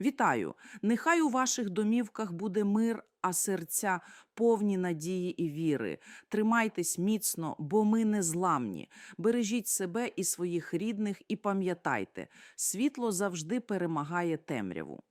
Вітаю! Нехай у ваших домівках буде мир, а серця повні надії і віри. Тримайтесь міцно, бо ми не зламні. Бережіть себе і своїх рідних, і пам'ятайте, світло завжди перемагає темряву.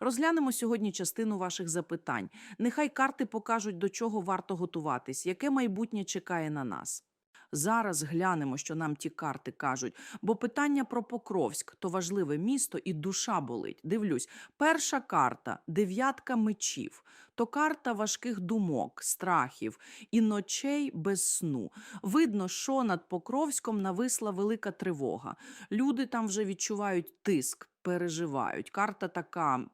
Розглянемо сьогодні частину ваших запитань. Нехай карти покажуть, до чого варто готуватись, яке майбутнє чекає на нас. Зараз глянемо, що нам ті карти кажуть, бо питання про Покровськ то важливе місто і душа болить. Дивлюсь, перша карта дев'ятка мечів, то карта важких думок, страхів і ночей без сну. Видно, що над Покровськом нависла велика тривога. Люди там вже відчувають тиск, переживають. Карта така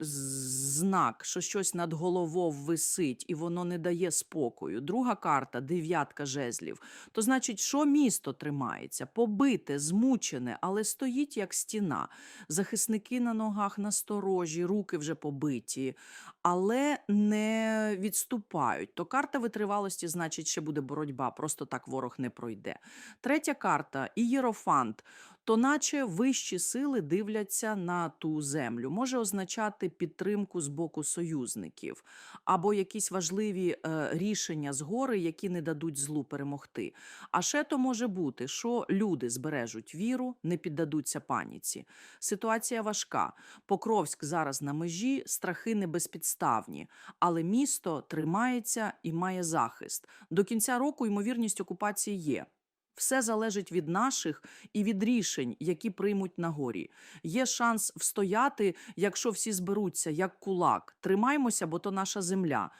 знак, що щось над головою висить і воно не дає спокою. Друга карта дев'ятка жезлів. То значить, що місто тримається, побите, змучене, але стоїть як стіна. Захисники на ногах насторожі, руки вже побиті, але не відступають. То карта витривалості, значить, ще буде боротьба, просто так ворог не пройде. Третя карта ієрофант. То наче вищі сили дивляться на ту землю, може означати підтримку з боку союзників або якісь важливі е, рішення згори, які не дадуть злу перемогти. А ще то може бути, що люди збережуть віру, не піддадуться паніці. Ситуація важка. Покровськ зараз на межі, страхи небезпідставні, але місто тримається і має захист. До кінця року ймовірність окупації є. Все залежить від наших і від рішень, які приймуть на горі. Є шанс встояти, якщо всі зберуться, як кулак. Тримаймося, бо то наша земля.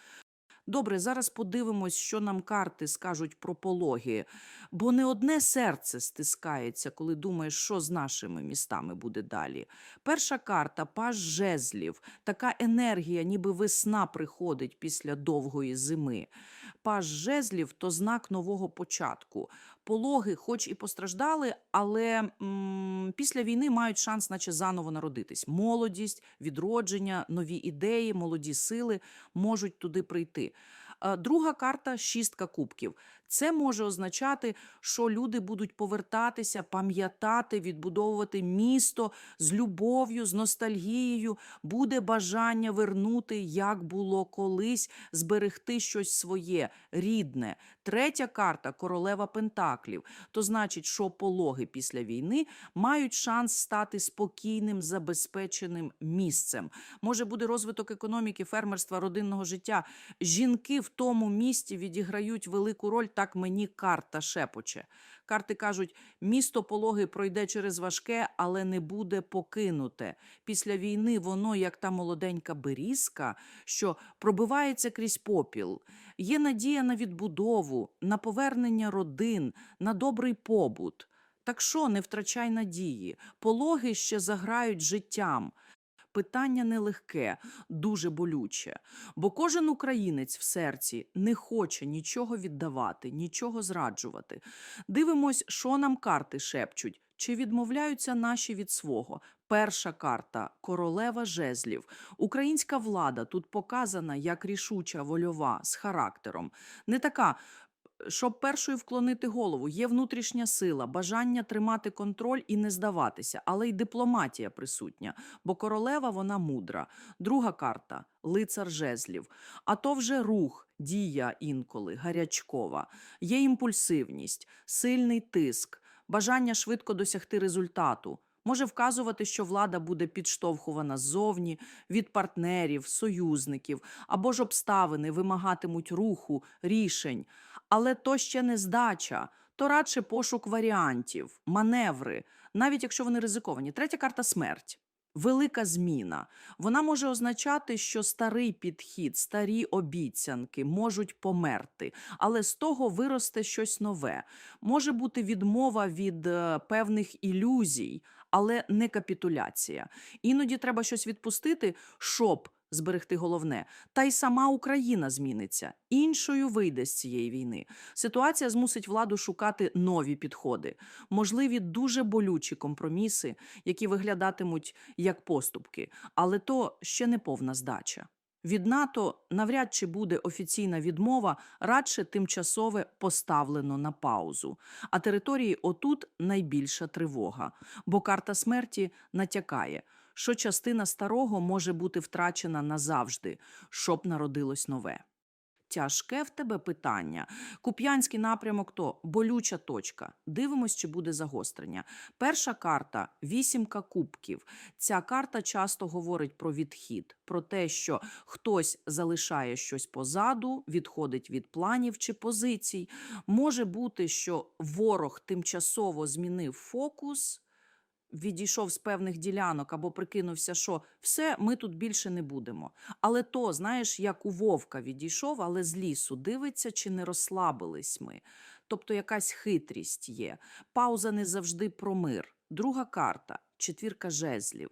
Добре, зараз подивимось, що нам карти скажуть про пологи. Бо не одне серце стискається, коли думаєш, що з нашими містами буде далі. Перша карта паж жезлів, така енергія, ніби весна приходить після довгої зими. Паж жезлів то знак нового початку. Пологи, хоч і постраждали, але м, після війни мають шанс, наче заново народитись. Молодість, відродження, нові ідеї, молоді сили можуть туди прийти. Е, Друга карта шістка кубків. Це може означати, що люди будуть повертатися, пам'ятати, відбудовувати місто з любов'ю, з ностальгією. Буде бажання вернути, як було колись, зберегти щось своє, рідне. Третя карта королева Пентаклів. То значить, що пологи після війни мають шанс стати спокійним, забезпеченим місцем. Може буде розвиток економіки, фермерства, родинного життя. Жінки в тому місті відіграють велику роль. Так мені карта шепоче. Карти кажуть, місто пологи пройде через важке, але не буде покинуте. Після війни воно, як та молоденька берізка, що пробивається крізь попіл. Є надія на відбудову, на повернення родин, на добрий побут. Так що не втрачай надії, пологи ще заграють життям. Питання нелегке, дуже болюче, бо кожен українець в серці не хоче нічого віддавати, нічого зраджувати. Дивимось, що нам карти шепчуть, чи відмовляються наші від свого. Перша карта королева жезлів. Українська влада тут показана як рішуча, вольова, з характером. Не така. Щоб першою вклонити голову, є внутрішня сила, бажання тримати контроль і не здаватися, але й дипломатія присутня, бо королева вона мудра. Друга карта лицар жезлів. А то вже рух, дія інколи, гарячкова. Є імпульсивність, сильний тиск, бажання швидко досягти результату. Може вказувати, що влада буде підштовхувана ззовні, від партнерів, союзників, або ж обставини вимагатимуть руху, рішень. Але то ще не здача, то радше пошук варіантів, маневри, навіть якщо вони ризиковані. Третя карта смерть. Велика зміна. Вона може означати, що старий підхід, старі обіцянки можуть померти, але з того виросте щось нове. Може бути відмова від е, певних ілюзій, але не капітуляція. Іноді треба щось відпустити, щоб зберегти головне. Та й сама Україна зміниться, іншою вийде з цієї війни. Ситуація змусить владу шукати нові підходи, можливі дуже болючі компроміси, які виглядатимуть як поступки, але то ще не повна здача. Від НАТО навряд чи буде офіційна відмова, радше тимчасове поставлено на паузу. А території отут найбільша тривога, бо карта смерті натякає, що частина старого може бути втрачена назавжди, щоб народилось нове. Тяжке в тебе питання. Куп'янський напрямок то болюча точка. Дивимось, чи буде загострення. Перша карта вісімка кубків. Ця карта часто говорить про відхід, про те, що хтось залишає щось позаду, відходить від планів чи позицій. Може бути, що ворог тимчасово змінив фокус. Відійшов з певних ділянок або прикинувся, що все, ми тут більше не будемо. Але то, знаєш, як у вовка відійшов, але з лісу дивиться, чи не розслабились ми. Тобто якась хитрість є. Пауза не завжди про мир. Друга карта четвірка жезлів.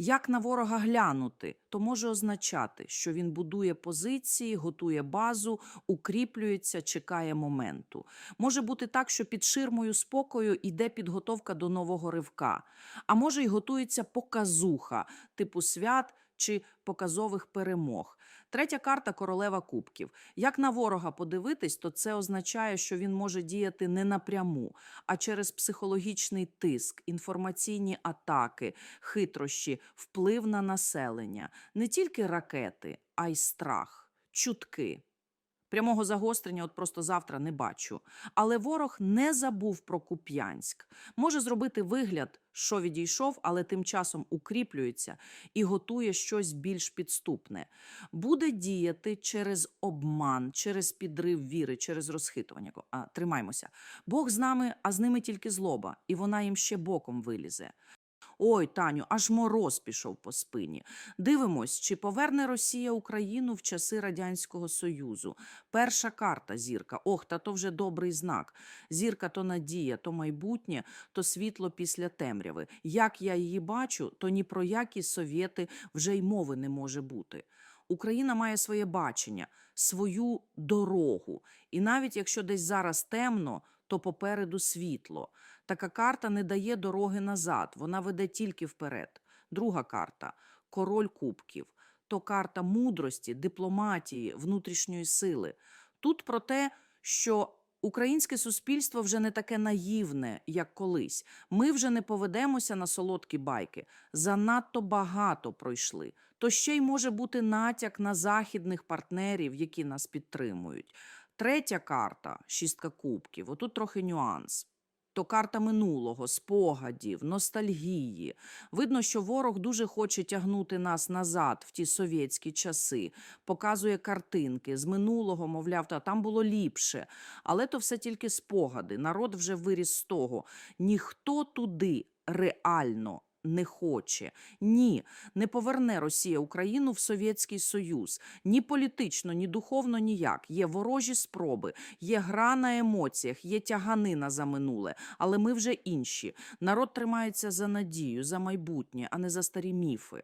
Як на ворога глянути, то може означати, що він будує позиції, готує базу, укріплюється, чекає моменту. Може бути так, що під ширмою спокою йде підготовка до нового ривка, а може й готується показуха, типу свят чи показових перемог. Третя карта королева кубків. Як на ворога подивитись, то це означає, що він може діяти не напряму, а через психологічний тиск, інформаційні атаки, хитрощі, вплив на населення, не тільки ракети, а й страх, чутки. Прямого загострення от просто завтра не бачу. Але ворог не забув про Куп'янськ. Може зробити вигляд, що відійшов, але тим часом укріплюється і готує щось більш підступне. Буде діяти через обман, через підрив віри, через розхитування. А, тримаймося. Бог з нами, а з ними тільки злоба, і вона їм ще боком вилізе. Ой, Таню, аж мороз пішов по спині. Дивимось, чи поверне Росія Україну в часи Радянського Союзу. Перша карта зірка. Ох, та то вже добрий знак. Зірка то надія, то майбутнє, то світло після темряви. Як я її бачу, то ні про які совєти вже й мови не може бути. Україна має своє бачення, свою дорогу. І навіть якщо десь зараз темно, то попереду світло. Така карта не дає дороги назад, вона веде тільки вперед. Друга карта король кубків. То карта мудрості, дипломатії, внутрішньої сили. Тут про те, що українське суспільство вже не таке наївне, як колись. Ми вже не поведемося на солодкі байки. Занадто багато пройшли. То ще й може бути натяк на західних партнерів, які нас підтримують. Третя карта шістка кубків. Отут трохи нюанс. То карта минулого, спогадів, ностальгії. Видно, що ворог дуже хоче тягнути нас назад в ті совєтські часи, показує картинки з минулого, мовляв, та там було ліпше. Але то все тільки спогади. Народ вже виріс з того. Ніхто туди реально не хоче. Ні, не поверне Росія Україну в Совєтський Союз. Ні політично, ні духовно ніяк. Є ворожі спроби, є гра на емоціях, є тяганина за минуле. Але ми вже інші. Народ тримається за надію, за майбутнє, а не за старі міфи.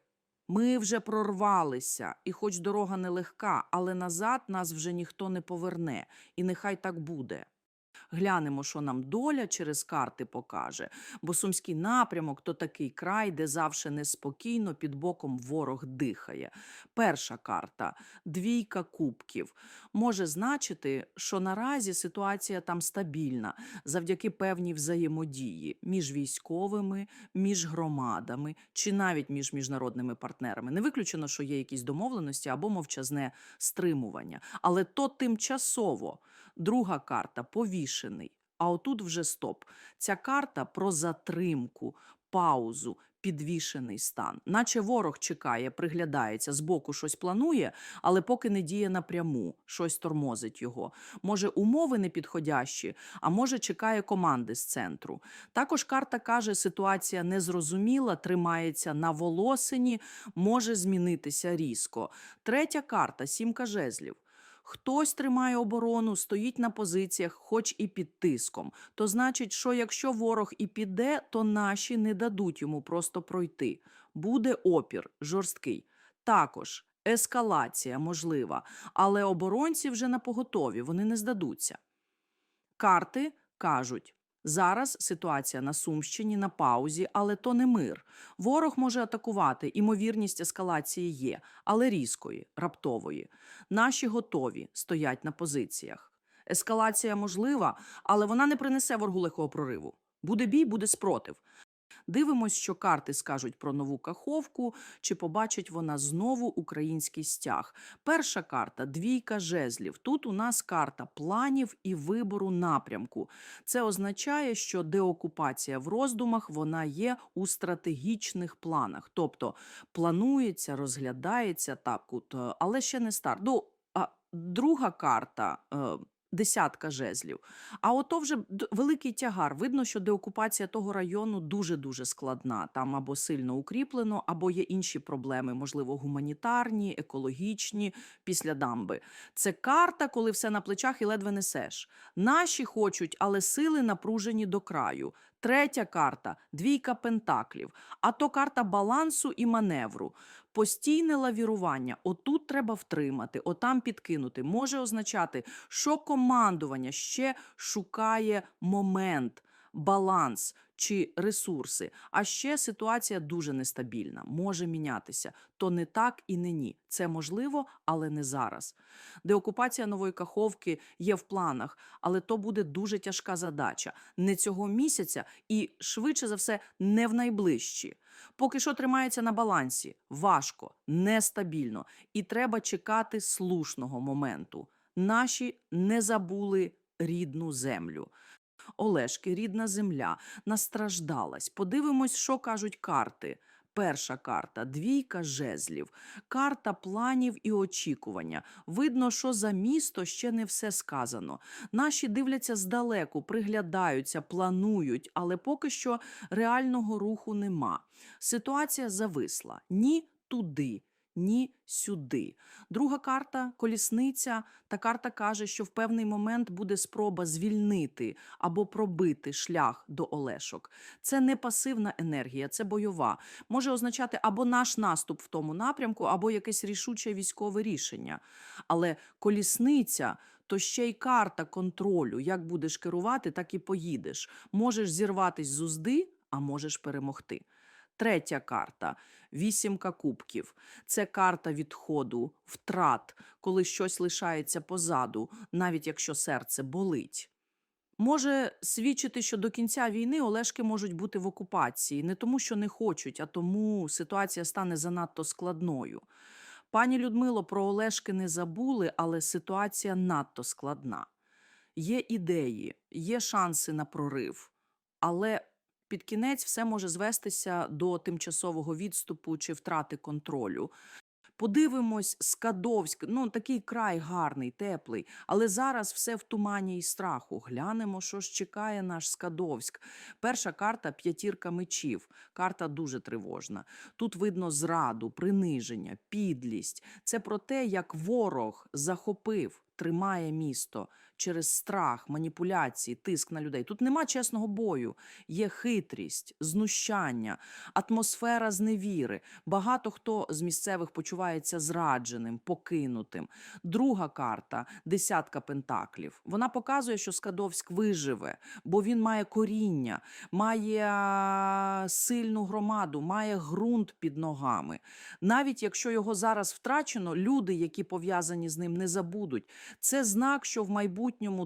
Ми вже прорвалися, і хоч дорога нелегка, але назад нас вже ніхто не поверне, і нехай так буде. Глянемо, що нам доля через карти покаже, бо сумський напрямок то такий край, де завше неспокійно під боком ворог дихає. Перша карта двійка кубків. Може значити, що наразі ситуація там стабільна завдяки певній взаємодії між військовими, між громадами чи навіть між міжнародними партнерами. Не виключено, що є якісь домовленості або мовчазне стримування, але то тимчасово. Друга карта повішений. А отут вже стоп. Ця карта про затримку, паузу, підвішений стан. Наче ворог чекає, приглядається, збоку щось планує, але поки не діє напряму, щось тормозить його. Може, умови непідходящі, а може, чекає команди з центру. Також карта каже, ситуація незрозуміла, тримається на волосині, може змінитися різко. Третя карта сімка жезлів. Хтось тримає оборону, стоїть на позиціях, хоч і під тиском. То значить, що якщо ворог і піде, то наші не дадуть йому просто пройти. Буде опір жорсткий. Також ескалація можлива, але оборонці вже на поготові, вони не здадуться. Карти кажуть. Зараз ситуація на Сумщині на паузі, але то не мир. Ворог може атакувати, імовірність ескалації є, але різкої, раптової. Наші готові стоять на позиціях. Ескалація можлива, але вона не принесе ворогу легкого прориву. Буде бій, буде спротив. Дивимось, що карти скажуть про нову каховку, чи побачить вона знову український стяг. Перша карта двійка жезлів. Тут у нас карта планів і вибору напрямку. Це означає, що деокупація в роздумах вона є у стратегічних планах, тобто планується, розглядається так, е, але ще не старт. Ну, друга карта. Десятка жезлів. А ото вже великий тягар. Видно, що деокупація того району дуже-дуже складна. Там або сильно укріплено, або є інші проблеми, можливо, гуманітарні, екологічні, після дамби. Це карта, коли все на плечах і ледве несеш. Наші хочуть, але сили напружені до краю. Третя карта двійка пентаклів. А то карта балансу і маневру. Постійне лавірування. Отут треба втримати, отам підкинути. Може означати, що командування ще шукає момент, баланс чи ресурси. А ще ситуація дуже нестабільна, може мінятися. То не так і не ні. Це можливо, але не зараз. Деокупація нової каховки є в планах, але то буде дуже тяжка задача. Не цього місяця і швидше за все не в найближчі. Поки що тримається на балансі, важко, нестабільно, і треба чекати слушного моменту. Наші не забули рідну землю. Олешки, рідна земля, настраждалась. Подивимось, що кажуть карти. Перша карта двійка жезлів, карта планів і очікування. Видно, що за місто ще не все сказано. Наші дивляться здалеку, приглядаються, планують, але поки що реального руху нема. Ситуація зависла ні туди, ні сюди. Друга карта колісниця. Та карта каже, що в певний момент буде спроба звільнити або пробити шлях до Олешок. Це не пасивна енергія, це бойова. Може означати або наш наступ в тому напрямку, або якесь рішуче військове рішення. Але колісниця. То ще й карта контролю. Як будеш керувати, так і поїдеш. Можеш зірватись з узди, а можеш перемогти. Третя карта вісімка кубків. Це карта відходу, втрат, коли щось лишається позаду, навіть якщо серце болить. Може свідчити, що до кінця війни Олешки можуть бути в окупації не тому, що не хочуть, а тому ситуація стане занадто складною. Пані Людмило, про Олешки не забули, але ситуація надто складна. Є ідеї, є шанси на прорив, але під кінець все може звестися до тимчасового відступу чи втрати контролю. Подивимось, Скадовськ, ну такий край гарний, теплий, але зараз все в тумані і страху. Глянемо, що ж чекає наш Скадовськ. Перша карта п'ятірка мечів. Карта дуже тривожна. Тут видно зраду, приниження, підлість. Це про те, як ворог захопив, тримає місто через страх, маніпуляції, тиск на людей. Тут нема чесного бою, є хитрість, знущання, атмосфера зневіри. Багато хто з місцевих почувається зрадженим, покинутим. Друга карта десятка пентаклів. Вона показує, що Скадовськ виживе, бо він має коріння, має сильну громаду, має ґрунт під ногами. Навіть якщо його зараз втрачено, люди, які пов'язані з ним, не забудуть. Це знак, що в майбутньому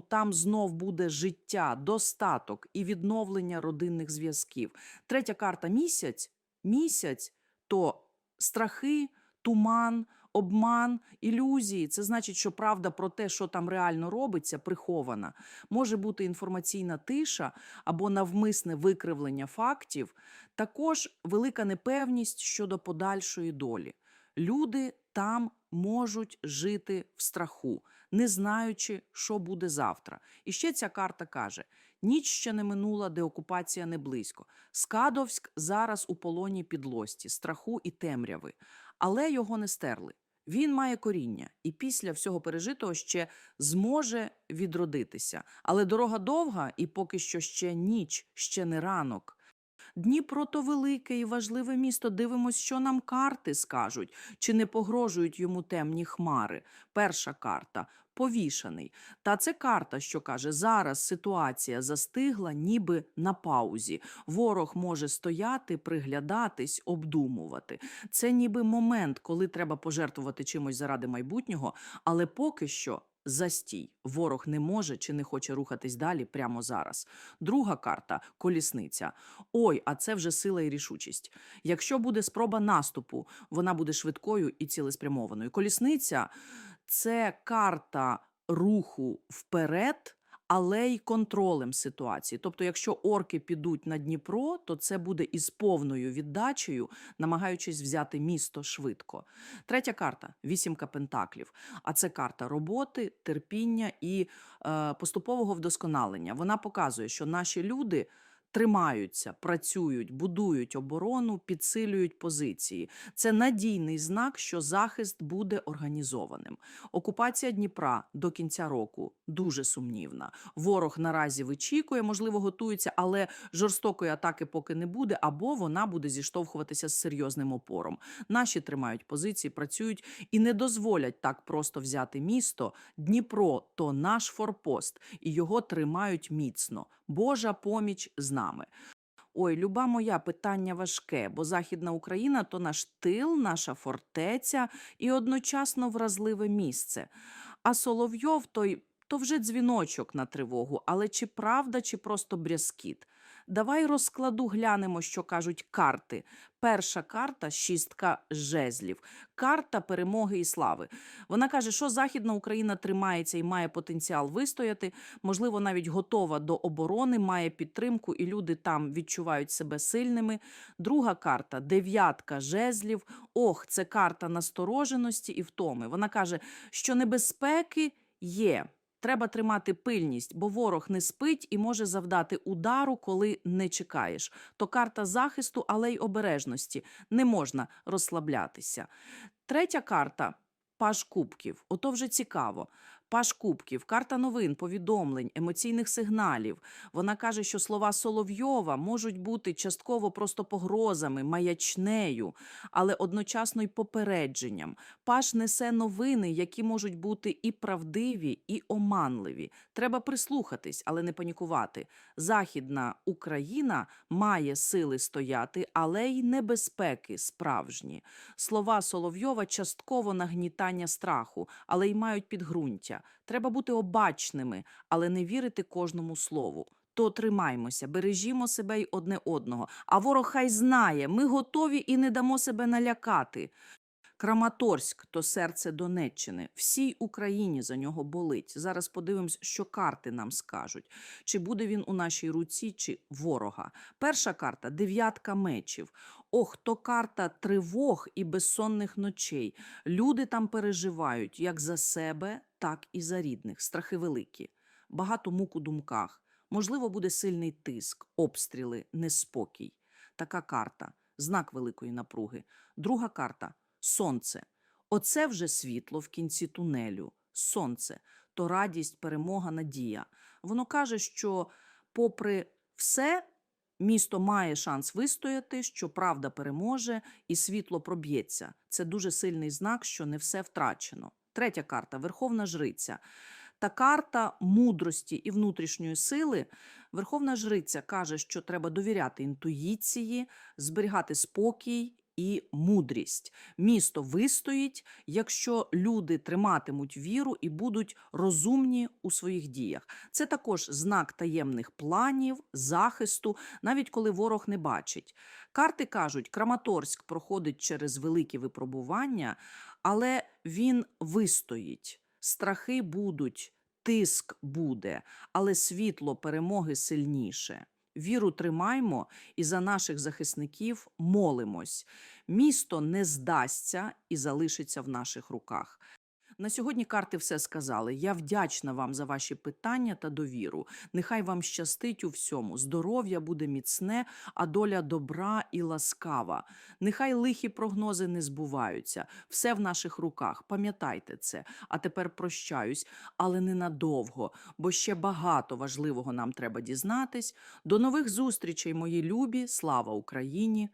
там знов буде життя, достаток і відновлення родинних зв'язків. Третя карта місяць. Місяць то страхи, туман, обман, ілюзії. Це значить, що правда про те, що там реально робиться, прихована. Може бути інформаційна тиша або навмисне викривлення фактів. Також велика непевність щодо подальшої долі. Люди там можуть жити в страху, не знаючи, що буде завтра. І ще ця карта каже: ніч ще не минула, де окупація не близько. Скадовськ зараз у полоні підлості, страху і темряви, але його не стерли. Він має коріння і після всього пережитого ще зможе відродитися. Але дорога довга, і поки що ще ніч, ще не ранок. Дніпро то велике і важливе місто. Дивимось, що нам карти скажуть, чи не погрожують йому темні хмари. Перша карта повішаний. Та це карта, що каже, зараз ситуація застигла, ніби на паузі. Ворог може стояти, приглядатись, обдумувати. Це ніби момент, коли треба пожертвувати чимось заради майбутнього, але поки що застій. Ворог не може чи не хоче рухатись далі прямо зараз. Друга карта колісниця. Ой, а це вже сила і рішучість. Якщо буде спроба наступу, вона буде швидкою і цілеспрямованою. Колісниця це карта руху вперед. Але й контролем ситуації. Тобто, якщо орки підуть на Дніпро, то це буде із повною віддачею, намагаючись взяти місто швидко. Третя карта вісімка пентаклів. А це карта роботи, терпіння і е, поступового вдосконалення. Вона показує, що наші люди. Тримаються, працюють, будують оборону, підсилюють позиції. Це надійний знак, що захист буде організованим. Окупація Дніпра до кінця року дуже сумнівна. Ворог наразі вичікує, можливо, готується, але жорстокої атаки поки не буде, або вона буде зіштовхуватися з серйозним опором. Наші тримають позиції, працюють і не дозволять так просто взяти місто. Дніпро то наш форпост, і його тримають міцно. Божа поміч з нами. Ой, люба моя питання важке, бо Західна Україна то наш тил, наша фортеця і одночасно вразливе місце. А Соловйов той то вже дзвіночок на тривогу, але чи правда, чи просто брязкіт? Давай розкладу глянемо, що кажуть карти. Перша карта шістка жезлів, карта перемоги і слави. Вона каже, що Західна Україна тримається і має потенціал вистояти, можливо, навіть готова до оборони, має підтримку, і люди там відчувають себе сильними. Друга карта дев'ятка жезлів. Ох, це карта настороженості і втоми. Вона каже, що небезпеки є. Треба тримати пильність, бо ворог не спить і може завдати удару, коли не чекаєш. То карта захисту, але й обережності. Не можна розслаблятися. Третя карта паж кубків. Ото вже цікаво. Паж кубків, карта новин, повідомлень, емоційних сигналів. Вона каже, що слова Соловйова можуть бути частково просто погрозами, маячнею, але одночасно й попередженням. Паш несе новини, які можуть бути і правдиві, і оманливі. Треба прислухатись, але не панікувати. Західна Україна має сили стояти, але й небезпеки справжні. Слова Соловйова частково нагнітання страху, але й мають підґрунтя. Треба бути обачними, але не вірити кожному слову. То тримаймося, бережімо себе й одне одного. А ворог хай знає, ми готові і не дамо себе налякати. Краматорськ то серце Донеччини. Всій Україні за нього болить. Зараз подивимось, що карти нам скажуть. Чи буде він у нашій руці, чи ворога. Перша карта дев'ятка мечів. Ох, то карта тривог і безсонних ночей. Люди там переживають як за себе, так і за рідних. Страхи великі. Багато мук у думках. Можливо, буде сильний тиск, обстріли, неспокій. Така карта знак великої напруги. Друга карта сонце. Оце вже світло в кінці тунелю. Сонце то радість, перемога, надія. Воно каже, що, попри все, місто має шанс вистояти, що правда переможе і світло проб'ється. Це дуже сильний знак, що не все втрачено. Третя карта Верховна Жриця. Та карта мудрості і внутрішньої сили. Верховна Жриця каже, що треба довіряти інтуїції, зберігати спокій і мудрість. Місто вистоїть, якщо люди триматимуть віру і будуть розумні у своїх діях. Це також знак таємних планів, захисту, навіть коли ворог не бачить. Карти кажуть, Краматорськ проходить через великі випробування, але він вистоїть. Страхи будуть, тиск буде, але світло перемоги сильніше. Віру тримаймо і за наших захисників молимось. Місто не здасться і залишиться в наших руках. На сьогодні карти все сказали. Я вдячна вам за ваші питання та довіру. Нехай вам щастить у всьому. Здоров'я буде міцне, а доля добра і ласкава. Нехай лихі прогнози не збуваються. Все в наших руках. Пам'ятайте це. А тепер прощаюсь, але ненадовго, бо ще багато важливого нам треба дізнатись. До нових зустрічей, мої любі. Слава Україні!